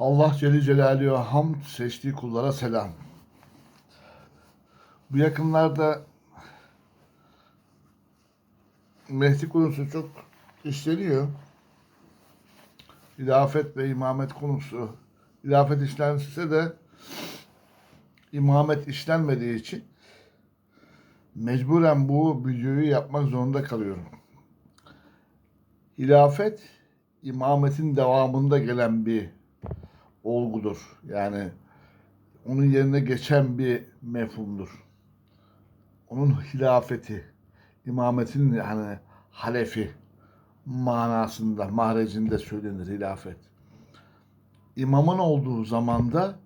Allah Celle Celaluhu'ya hamd seçtiği kullara selam. Bu yakınlarda Mehdi konusu çok işleniyor. İlafet ve imamet konusu. İlafet işlense de imamet işlenmediği için mecburen bu videoyu yapmak zorunda kalıyorum. Hilafet imametin devamında gelen bir olgudur. Yani onun yerine geçen bir mefhumdur. Onun hilafeti, imametin yani halefi manasında, mahrecinde söylenir hilafet. İmamın olduğu zamanda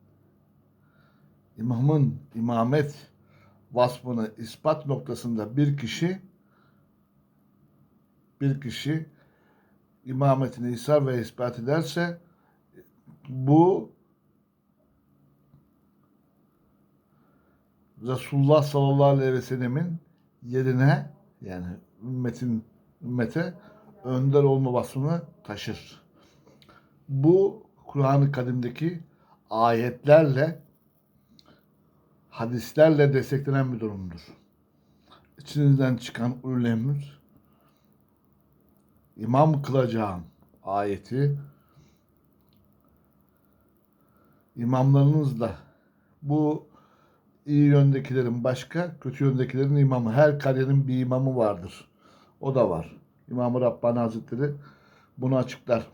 imamın imamet vasfını ispat noktasında bir kişi bir kişi imametini isar ve ispat ederse bu Resulullah sallallahu aleyhi ve sellemin yerine yani ümmetin ümmete önder olma vasfını taşır. Bu Kur'an-ı Kadim'deki ayetlerle hadislerle desteklenen bir durumdur. İçinizden çıkan ullemir imam kılacağım ayeti imamlarınızla bu iyi yöndekilerin başka, kötü yöndekilerin imamı. Her kariyerin bir imamı vardır. O da var. İmam-ı Rabbani Hazretleri bunu açıklar.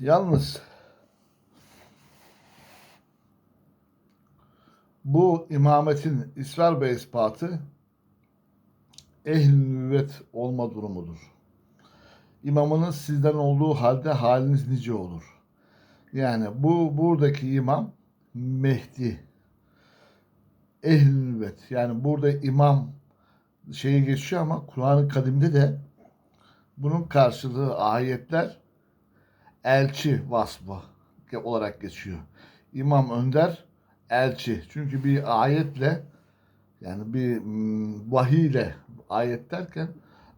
Yalnız bu imametin ısrar ve ispatı ehl-i nüvvet olma durumudur. İmamınız sizden olduğu halde haliniz nice olur. Yani bu buradaki imam Mehdi. Ehl-i nüvvet. Yani burada imam şeyi geçiyor ama Kur'an-ı Kadim'de de bunun karşılığı ayetler elçi vasfı olarak geçiyor. İmam önder, elçi. Çünkü bir ayetle yani bir mm, vahiy ile ayet derken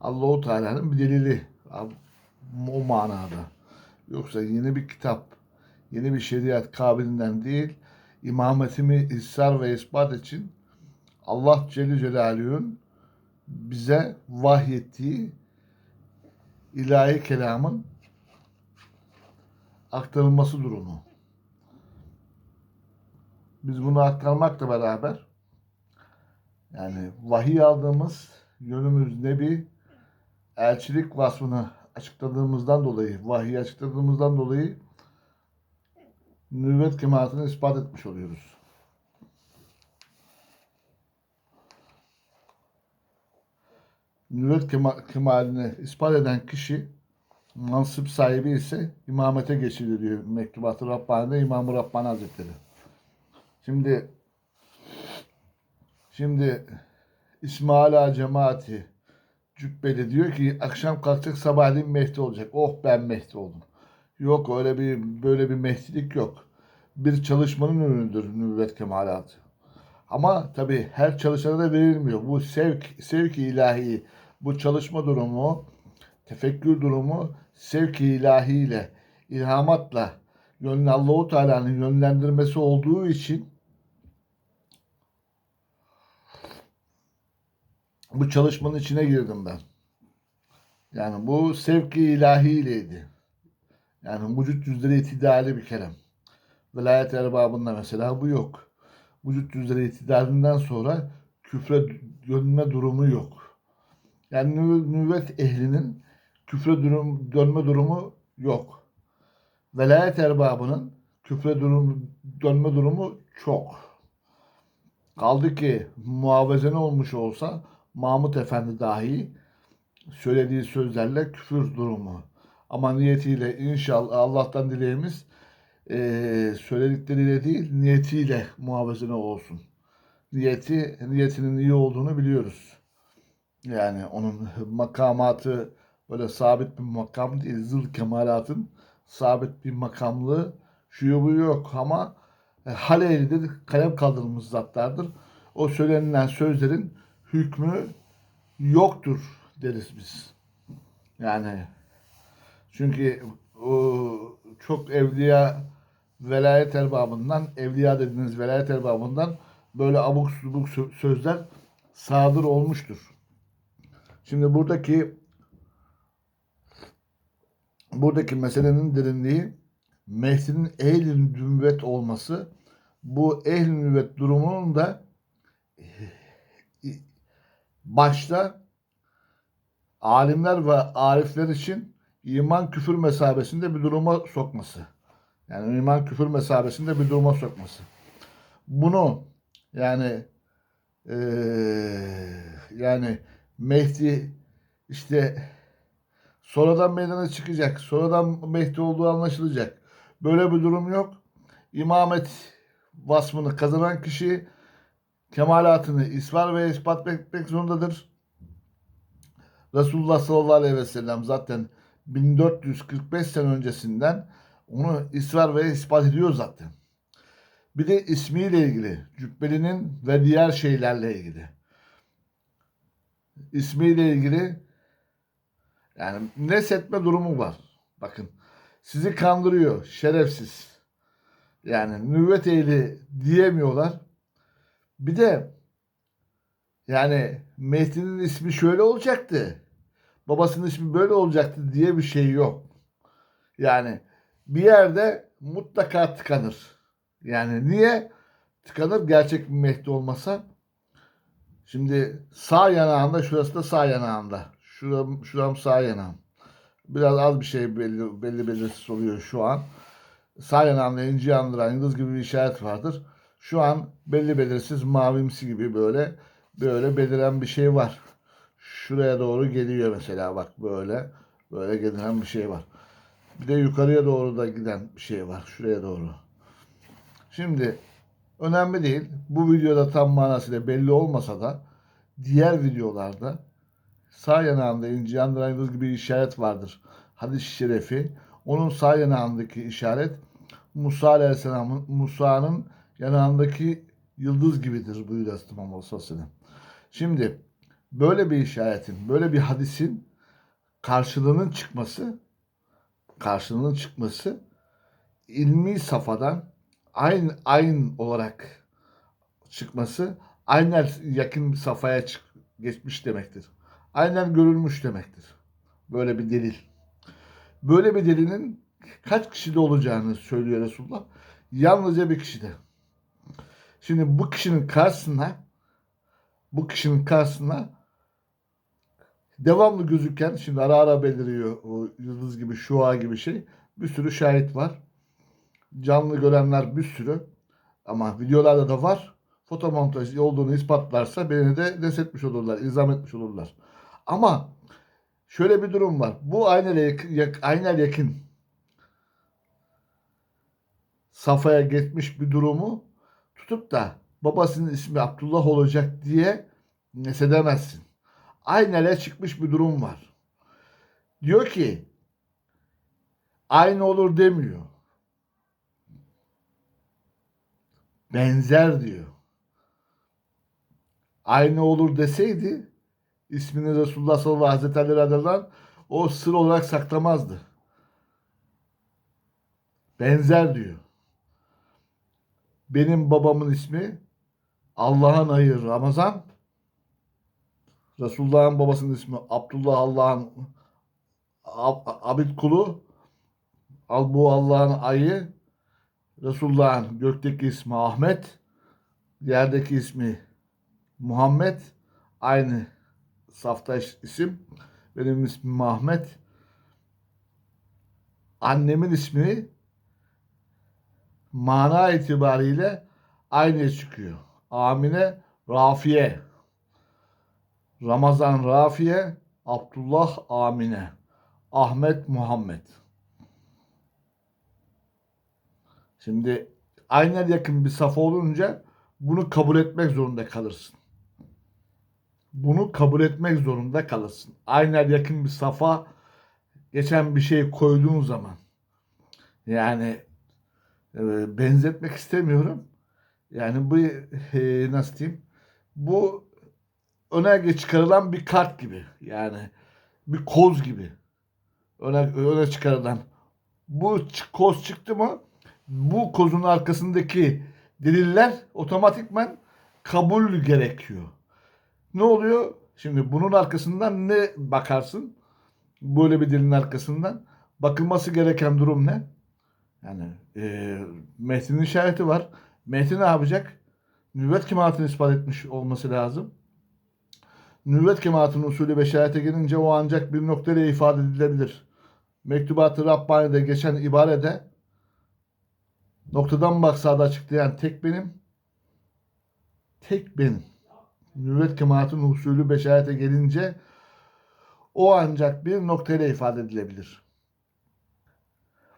Allahu Teala'nın bir delili o manada. Yoksa yeni bir kitap, yeni bir şeriat kabilinden değil, imametimi ısrar ve ispat için Allah Celle Celaluhu'nun bize vahyettiği ilahi kelamın aktarılması durumu. Biz bunu aktarmakla beraber yani vahiy aldığımız yönümüz nebi elçilik vasfını açıkladığımızdan dolayı, vahiy açıkladığımızdan dolayı nüvvet kemalatını ispat etmiş oluyoruz. Kema- kemalini ispat eden kişi mansıp sahibi ise imamete geçilir diyor Mektubat-ı Rabbani'de İmam-ı Rabbani Hazretleri. Şimdi şimdi İsmaila cemaati Cübbeli diyor ki akşam kalkacak sabahleyin Mehdi olacak. Oh ben Mehdi oldum. Yok öyle bir böyle bir mehdilik yok. Bir çalışmanın ürünüdür nübüvvet kemalatı. Ama tabi her çalışana da verilmiyor. Bu sevk, sevk ilahi, bu çalışma durumu, tefekkür durumu sevk ilahiyle, ilhamatla, yönlü Allahu Teala'nın yönlendirmesi olduğu için bu çalışmanın içine girdim ben. Yani bu sevki ilahiyleydi. Yani vücut yüzleri itidali bir kerem. Velayet erbabında mesela bu yok. Vücut yüzleri itidalinden sonra küfre dönme durumu yok. Yani nü- nüvvet ehlinin küfre durum, dönme durumu yok. Velayet erbabının küfre durum, dönme durumu çok. Kaldı ki muavezene olmuş olsa Mahmut Efendi dahi söylediği sözlerle küfür durumu. Ama niyetiyle inşallah Allah'tan dileğimiz eee söyledikleriyle değil niyetiyle muhavezene olsun. Niyeti, niyetinin iyi olduğunu biliyoruz. Yani onun makamatı böyle sabit bir makam değil. Zıl kemalatın sabit bir makamlığı şu bu yok ama e, hal ehlidir, kalem kaldırılmış zatlardır. O söylenilen sözlerin hükmü yoktur deriz biz. Yani çünkü o çok evliya velayet erbabından, evliya dediğiniz velayet erbabından böyle abuk subuk sö- sözler sadır olmuştur. Şimdi buradaki buradaki meselenin derinliği Mehdi'nin ehl-i nübüvvet olması bu ehl-i nübüvvet durumunun da başta alimler ve arifler için iman küfür mesabesinde bir duruma sokması. Yani iman küfür mesabesinde bir duruma sokması. Bunu yani eee, yani Mehdi işte sonradan meydana çıkacak. Sonradan Mehdi olduğu anlaşılacak. Böyle bir durum yok. İmamet vasfını kazanan kişi kemalatını ispat ve ispat etmek zorundadır. Resulullah sallallahu aleyhi ve sellem zaten 1445 sene öncesinden onu israr ve ispat ediyor zaten. Bir de ismiyle ilgili, cübbelinin ve diğer şeylerle ilgili. İsmiyle ilgili yani nesetme durumu var. Bakın sizi kandırıyor şerefsiz. Yani nüvvet ehli diyemiyorlar. Bir de yani Mehdi'nin ismi şöyle olacaktı. Babasının ismi böyle olacaktı diye bir şey yok. Yani bir yerde mutlaka tıkanır. Yani niye tıkanır? Gerçek bir Mehdi olmasa. Şimdi sağ yanağında, şurası da sağ yanağında. Şuram, şuram sağ yanağım. Biraz az bir şey belli, belli belirsiz oluyor şu an. Sağ yanağımda inci yandıran yıldız gibi bir işaret vardır. Şu an belli belirsiz mavimsi gibi böyle böyle beliren bir şey var. Şuraya doğru geliyor mesela bak böyle böyle gelen bir şey var. Bir de yukarıya doğru da giden bir şey var. Şuraya doğru. Şimdi önemli değil. Bu videoda tam manasıyla belli olmasa da diğer videolarda sağ yanağında inci yandıran gibi bir işaret vardır. Hadis-i şerefi. Onun sağ yanağındaki işaret Musa Aleyhisselam'ın Musa'nın yanağındaki yıldız gibidir buyuruyor Hazreti Muhammed sallallahu aleyhi ve sellem. Şimdi böyle bir işaretin, böyle bir hadisin karşılığının çıkması karşılığının çıkması ilmi safadan aynı aynı olarak çıkması aynen yakın bir safhaya çık, geçmiş demektir. Aynen görülmüş demektir. Böyle bir delil. Böyle bir delinin kaç kişide olacağını söylüyor Resulullah. Yalnızca bir kişide. Şimdi bu kişinin karşısına bu kişinin karşısına devamlı gözüken şimdi ara ara beliriyor o yıldız gibi şua gibi şey bir sürü şahit var. Canlı görenler bir sürü ama videolarda da var. Fotomontaj olduğunu ispatlarsa beni de destetmiş olurlar, ilzam etmiş olurlar. Ama şöyle bir durum var. Bu aynel yakın, aynel yakın safhaya geçmiş bir durumu tutup da babasının ismi Abdullah olacak diye nesedemezsin. Aynele çıkmış bir durum var. Diyor ki aynı olur demiyor. Benzer diyor. Aynı olur deseydi ismini Resulullah sallallahu aleyhi ve sellem Hazretleri o sır olarak saklamazdı. Benzer diyor. Benim babamın ismi Allah'ın ayı Ramazan. Resulullah'ın babasının ismi Abdullah Allah'ın ab, abid kulu. Al bu Allah'ın ayı. Resulullah'ın gökteki ismi Ahmet. Yerdeki ismi Muhammed. Aynı safta isim. Benim ismim Ahmet. Annemin ismi mana itibariyle aynı çıkıyor. Amine Rafiye. Ramazan Rafiye, Abdullah Amine, Ahmet Muhammed. Şimdi aynen yakın bir safa olunca bunu kabul etmek zorunda kalırsın. Bunu kabul etmek zorunda kalırsın. Aynen yakın bir safa geçen bir şey koyduğun zaman. Yani e, benzetmek istemiyorum. Yani bu e, nasıl diyeyim? Bu öne çıkarılan bir kart gibi. Yani bir koz gibi. Öne, öne çıkarılan bu koz çıktı mı bu kozun arkasındaki deliller otomatikman kabul gerekiyor. Ne oluyor? Şimdi bunun arkasından ne bakarsın? Böyle bir dilin arkasından. Bakılması gereken durum ne? Yani e, Mehdi'nin işareti var. Mehdi ne yapacak? Nüvvet kemaatini ispat etmiş olması lazım. Nüvvet kemaatinin usulü beşerete gelince o ancak bir noktayla ifade edilebilir. Mektubat-ı Rabbani'de geçen ibarede noktadan maksada açıklayan tek benim, tek benim. Nüvvet kemaatinin usulü beşerete gelince o ancak bir noktayla ifade edilebilir.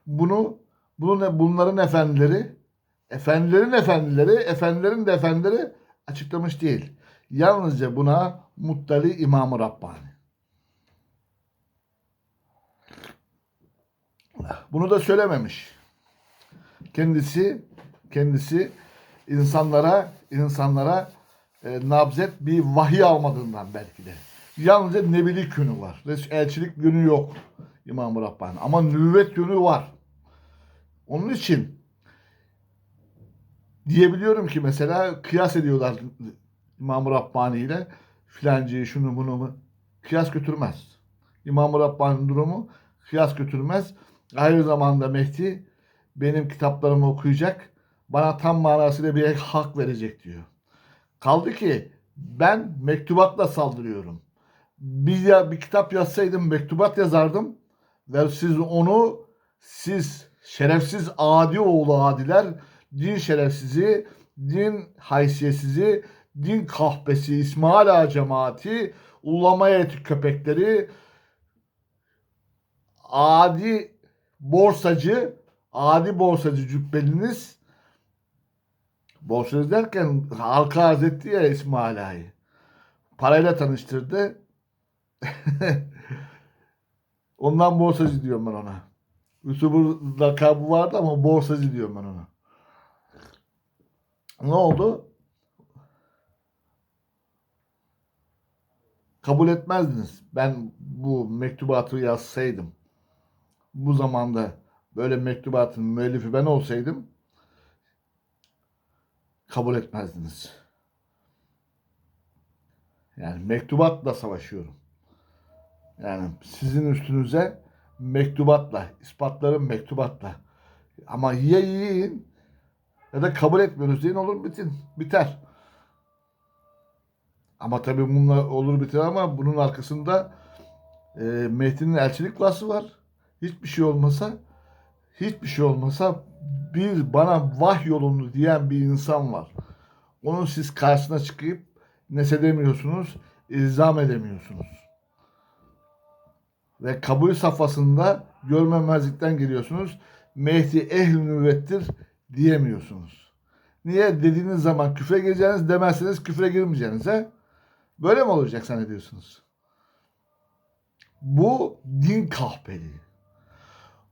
Bunu bunun, bunların efendileri, efendilerin efendileri, efendilerin de efendileri açıklamış değil. Yalnızca buna Muttali İmam-ı Rabbani. Bunu da söylememiş. Kendisi kendisi insanlara insanlara e, nabzet bir vahiy almadığından belki de. Yalnızca nebilik yönü var. Elçilik yönü yok İmam-ı Rabbani. Ama nüvvet yönü var. Onun için diyebiliyorum ki mesela kıyas ediyorlar İmam-ı Rabbani ile filancıyı şunu bunu mu kıyas götürmez. İmam-ı Rabbani'nin durumu kıyas götürmez. Aynı zamanda Mehdi benim kitaplarımı okuyacak. Bana tam manasıyla bir hak verecek diyor. Kaldı ki ben mektubatla saldırıyorum. Bir, ya, bir kitap yazsaydım mektubat yazardım. Ve siz onu siz şerefsiz adi oğlu adiler din şerefsizi, din haysiyetsizi, din kahpesi, İsmail Ağa cemaati, ulama eti köpekleri, adi borsacı, adi borsacı cübbeliniz borsacı derken halka arz etti ya İsmail Ağa'yı. Parayla tanıştırdı. Ondan borsacı diyorum ben ona. YouTuber lakabı vardı ama borsacı diyorum ben ona. Ne oldu? Kabul etmezdiniz. Ben bu mektubatı yazsaydım. Bu zamanda böyle mektubatın müellifi ben olsaydım kabul etmezdiniz. Yani mektubatla savaşıyorum. Yani sizin üstünüze mektubatla, ispatlarım mektubatla. Ama ya yiyin ya da kabul etmiyoruz deyin olur bitin. Biter. Ama tabii bunlar olur biter ama bunun arkasında e, Mehdi'nin elçilik vasfı var. Hiçbir şey olmasa hiçbir şey olmasa bir bana vah yolunu diyen bir insan var. Onun siz karşısına çıkıp nesedemiyorsunuz, ilzam edemiyorsunuz. Ve kabul safhasında görmemezlikten geliyorsunuz. Mehdi ehl-i nübüvvettir diyemiyorsunuz. Niye? Dediğiniz zaman küfre gireceğiniz demezseniz küfre girmeyeceğiniz. Böyle mi olacak zannediyorsunuz? Bu din kahpeliği.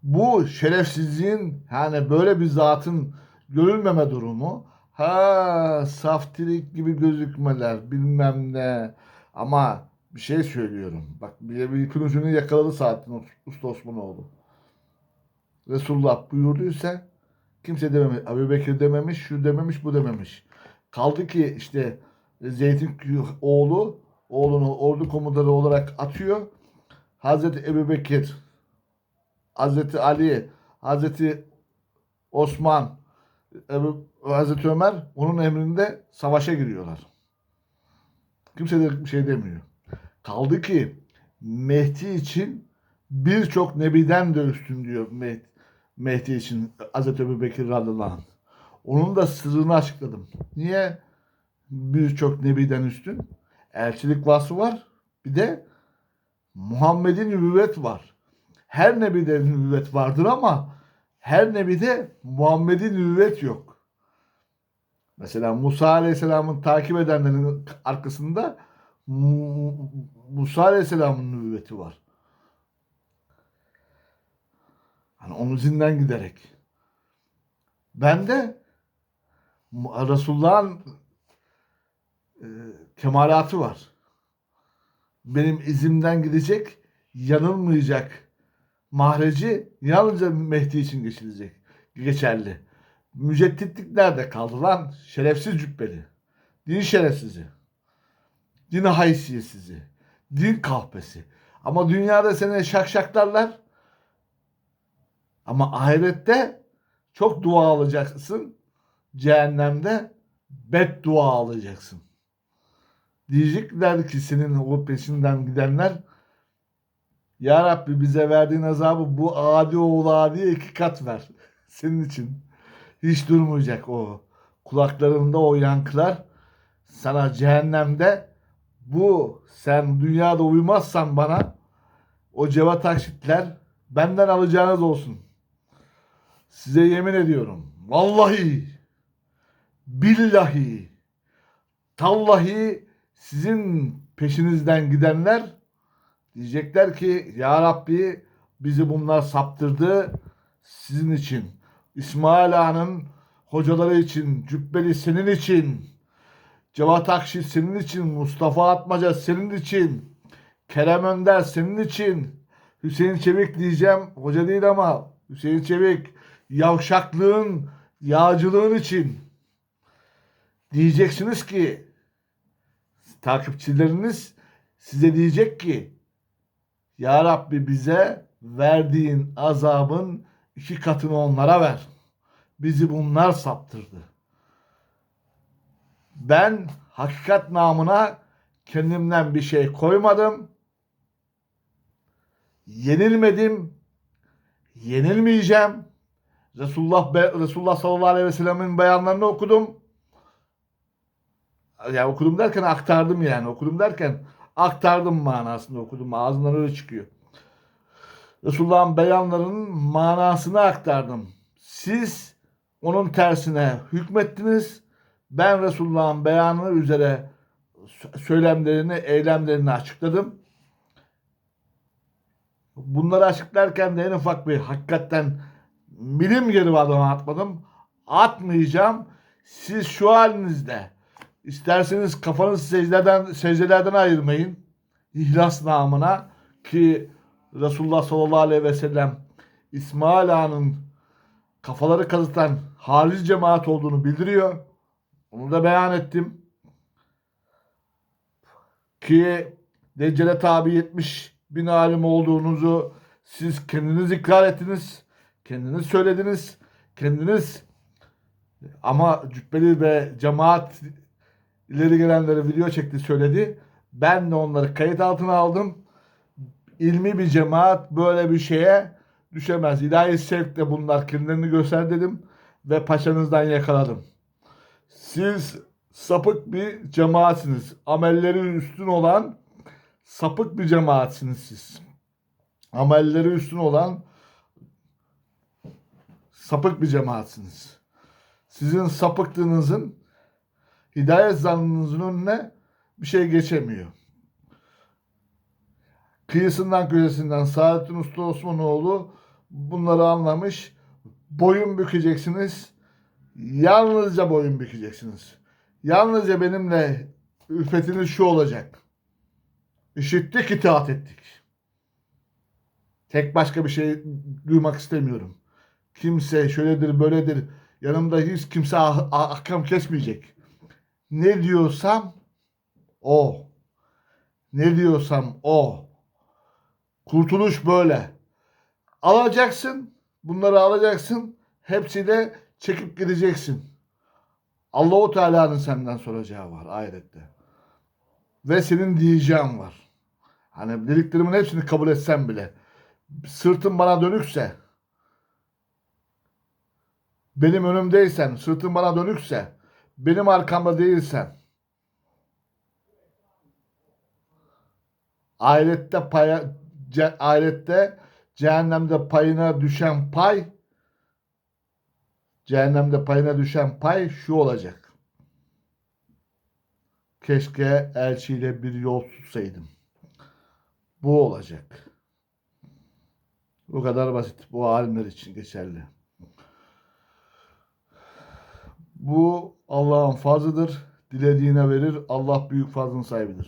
Bu şerefsizliğin yani böyle bir zatın görülmeme durumu ha saftirik gibi gözükmeler bilmem ne ama bir şey söylüyorum. Bak bir, bir ipin yakaladı saatin Usta Osmanoğlu. Resulullah buyurduysa kimse dememiş. Ebu Bekir dememiş, şu dememiş, bu dememiş. Kaldı ki işte Zeyd'in oğlu oğlunu ordu komutanı olarak atıyor. Hazreti Ebu Bekir, Hazreti Ali, Hazreti Osman, Ebu, Hazreti Ömer onun emrinde savaşa giriyorlar. Kimse de bir şey demiyor. Kaldı ki Mehdi için birçok nebiden de üstün diyor Mehdi, Mehdi için Hazreti Ebu Bekir radıyallahu. Onun da sırrını açıkladım. Niye birçok nebiden üstün? Elçilik vasfı var. Bir de Muhammed'in nübüvvet var. Her nebide nübüvvet vardır ama her nebide Muhammed'in nübüvvet yok. Mesela Musa Aleyhisselam'ın takip edenlerin arkasında Musa Aleyhisselam'ın nübüvveti var. Hani onun izinden giderek. Ben de Resulullah'ın e, kemalatı var. Benim izimden gidecek, yanılmayacak mahreci yalnızca Mehdi için geçilecek, geçerli. Mücedditlik nerede kaldı lan? Şerefsiz cübbeli. Din şerefsizi. Din haysiyetsizi. Din kahpesi. Ama dünyada seni şakşaklarlar. Ama ahirette çok dua alacaksın. Cehennemde beddua alacaksın. Diyecekler ki senin o peşinden gidenler Ya Rabbi bize verdiğin azabı bu adi oğlu adiye iki kat ver. Senin için. Hiç durmayacak o. Kulaklarında o yankılar sana cehennemde bu sen dünyada uymazsan bana o ceva taşitler benden alacağınız olsun. Size yemin ediyorum. Vallahi billahi tallahi sizin peşinizden gidenler diyecekler ki Ya Rabbi bizi bunlar saptırdı sizin için. İsmail Ağa'nın hocaları için, Cübbeli senin için, Cevat Akşi senin için, Mustafa Atmaca senin için, Kerem Önder senin için, Hüseyin Çevik diyeceğim, hoca değil ama Hüseyin Çevik yavşaklığın, yağcılığın için diyeceksiniz ki takipçileriniz size diyecek ki Ya Rabbi bize verdiğin azabın iki katını onlara ver. Bizi bunlar saptırdı. Ben hakikat namına kendimden bir şey koymadım. Yenilmedim. Yenilmeyeceğim. Resulullah, Resulullah sallallahu aleyhi ve sellemin beyanlarını okudum. Ya okudum derken aktardım yani. Okudum derken aktardım manasında okudum. Ağzından öyle çıkıyor. Resulullah'ın beyanlarının manasını aktardım. Siz onun tersine hükmettiniz. Ben Resulullah'ın beyanı üzere söylemlerini, eylemlerini açıkladım. Bunları açıklarken de en ufak bir hakikaten milim geri adama atmadım. Atmayacağım. Siz şu halinizde isterseniz kafanızı secdelerden, secdelerden ayırmayın. İhlas namına ki Resulullah sallallahu aleyhi ve sellem İsmail Ağa'nın kafaları kazıtan harici cemaat olduğunu bildiriyor. Onu da beyan ettim. Ki Deccale tabi 70 bin alim olduğunuzu siz kendiniz ikrar ettiniz. Kendiniz söylediniz. Kendiniz ama cübbeli ve cemaat ileri gelenleri video çekti söyledi. Ben de onları kayıt altına aldım. İlmi bir cemaat böyle bir şeye düşemez. İlahi sevkle bunlar kendilerini göster dedim ve paçanızdan yakaladım. Siz sapık bir cemaatsiniz. Amelleri üstün olan sapık bir cemaatsiniz siz. Amelleri üstün olan sapık bir cemaatsiniz. Sizin sapıklığınızın hidayet zannınızın önüne bir şey geçemiyor. Kıyısından köşesinden Saadettin Usta Osmanoğlu bunları anlamış. Boyun bükeceksiniz. Yalnızca boyun bükeceksiniz. Yalnızca benimle ülfetiniz şu olacak. İşittik, itaat ettik. Tek başka bir şey duymak istemiyorum. Kimse şöyledir, böyledir. Yanımda hiç kimse ah- ah- ahkam kesmeyecek. Ne diyorsam o. Ne diyorsam o. Kurtuluş böyle. Alacaksın. Bunları alacaksın. Hepsiyle çekip gideceksin. Allahu Teala'nın senden soracağı var ahirette. Ve senin diyeceğin var. Hani dediklerimin hepsini kabul etsem bile sırtın bana dönükse benim önümdeysen, sırtın bana dönükse, benim arkamda değilsen, ahirette paya, ce, ahirette cehennemde payına düşen pay, cehennemde payına düşen pay şu olacak. Keşke elçiyle bir yol tutsaydım. Bu olacak. Bu kadar basit. Bu alimler için geçerli. Bu Allah'ın fazlıdır. Dilediğine verir. Allah büyük fazlın sahibidir.